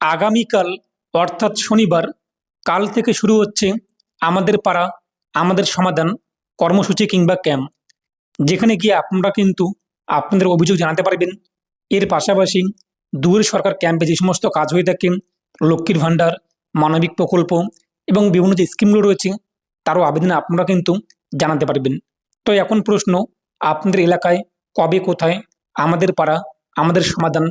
আগামীকাল, অর্থাৎ শনিবার, কাল থেকে শুরু হচ্ছে আমাদের পাড়া, আমাদের সমাধান কর্মসূচি কিংবা ক্যাম্প। যেখানে গিয়ে আপনারা কিন্তু আপনাদের অভিযোগ জানাতে পারবেন। এর পাশাপাশি দূর সরকার ক্যাম্পে যে সমস্ত কাজ হয়ে থাকে, লক্ষ্মীর ভাণ্ডার, মানবিক প্রকল্প এবং বিভিন্ন যে স্কিমগুলো রয়েছে, তারও আবেদন আপনারা কিন্তু জানাতে পারবেন। তো এখন প্রশ্ন, আপনাদের এলাকায় কবে, কোথায় আমাদের পাড়া, আমাদের সমাধান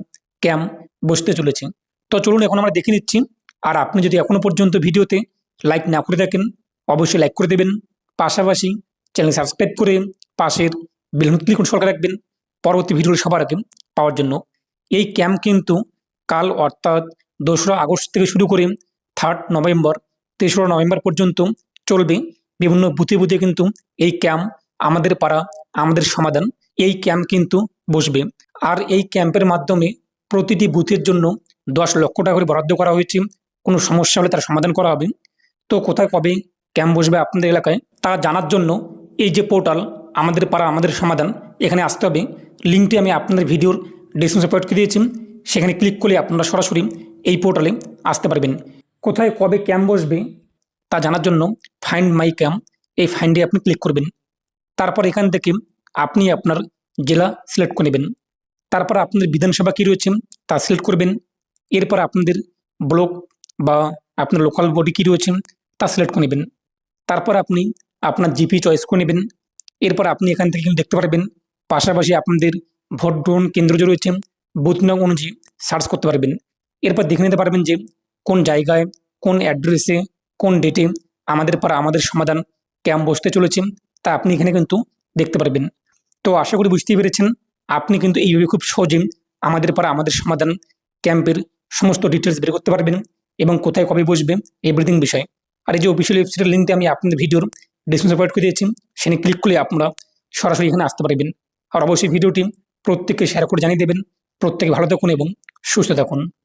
ক্যাম্প বসতে চলেছে? তো চলুন এখন আমরা দেখে নিচ্ছি। আর আপনি যদি এখনও পর্যন্ত ভিডিওতে লাইক না করে থাকেন, অবশ্যই লাইক করে দেবেন। পাশাপাশি চ্যানেল সাবস্ক্রাইব করে পাশের বেলুন ক্লিক সরকার রাখবেন। পরবর্তী ভিডিওগুলো সবার আগে পাওয়ার জন্য। এই ক্যাম্প কিন্তু কাল অর্থাৎ দোসরা আগস্ট থেকে শুরু করে থার্ড নভেম্বর তেসরা নভেম্বর পর্যন্ত চলবে। বিভিন্ন বুথে বুথে কিন্তু এই ক্যাম্প আমাদের পাড়া, আমাদের সমাধান, এই ক্যাম্প কিন্তু বসবে। আর এই ক্যাম্পের মাধ্যমে প্রতিটি বুথের জন্য দশ লক্ষ টাকা করে বরাদ্দ করা হয়েছে। কোনো সমস্যা হলে তার সমাধান করা হবে। তো কোথায় কবে ক্যাম্প বসবে আপনাদের এলাকায় তা জানার জন্য এই যে পোর্টাল, আমাদের পাড়া, আমাদের সমাধান, এখানে আসতে হবে। লিঙ্কটি আমি আপনাদের ভিডিওর ডিসক্রিপশনে করে দিয়েছি সেখানে ক্লিক করলে আপনারা সরাসরি এই পোর্টালে আসতে পারবেন। কোথায় কবে ক্যাম্প বসবে তা জানার জন্য ফাইন্ড মাই ক্যাম্প এই ফাইন্ডে আপনি ক্লিক করবেন। তারপর এখান থেকে আপনি আপনার জেলা সিলেক্ট করে নেবেন। তারপর আপনাদের বিধানসভা কী রয়েছে তা সিলেক্ট করবেন। এরপর আপনাদের ব্লক বা আপনার লোকাল বডি কী রয়েছে, তা সিলেক্ট করে নেবেন। তারপর আপনি আপনার জিপি চয়েস করে নেবেন। এরপর আপনি এখান থেকে দেখতে পারবেন, পাশাপাশি আপনাদের ভোট গ্রহণ কেন্দ্র যে রয়েছে বুথ নং অনুযায়ী সার্চ করতে পারবেন। এরপর দেখে নিতে পারবেন যে কোন জায়গায়, কোন অ্যাড্রেসে কোন ডেটে আমাদের পাড়া আমাদের সমাধান ক্যাম্প বসতে চলেছে, তা আপনি এখানে কিন্তু দেখতে পারবেন। তো আশা করি বুঝতেই পেরেছেন, আপনি কিন্তু এইভাবে খুব সহজে আমাদের পাড়া আমাদের সমাধান ক্যাম্পের সমস্ত ডিটেলস বের করতে পারবেন এবং কোথায় কবে বসবে এভরিথিং বিষয়ে। আর এই যে অফিসিয়াল ওয়েবসাইটের লিঙ্কটি আমি আপনাদের ভিডিওর ডিসক্রিপশন প্রোভাইড করে দিয়েছি, সেখানে ক্লিক করলে আপনারা সরাসরি এখানে আসতে পারবেন। আর অবশ্যই ভিডিওটি প্রত্যেককে শেয়ার করে জানিয়ে দেবেন। প্রত্যেকে ভালো থাকুন এবং সুস্থ থাকুন।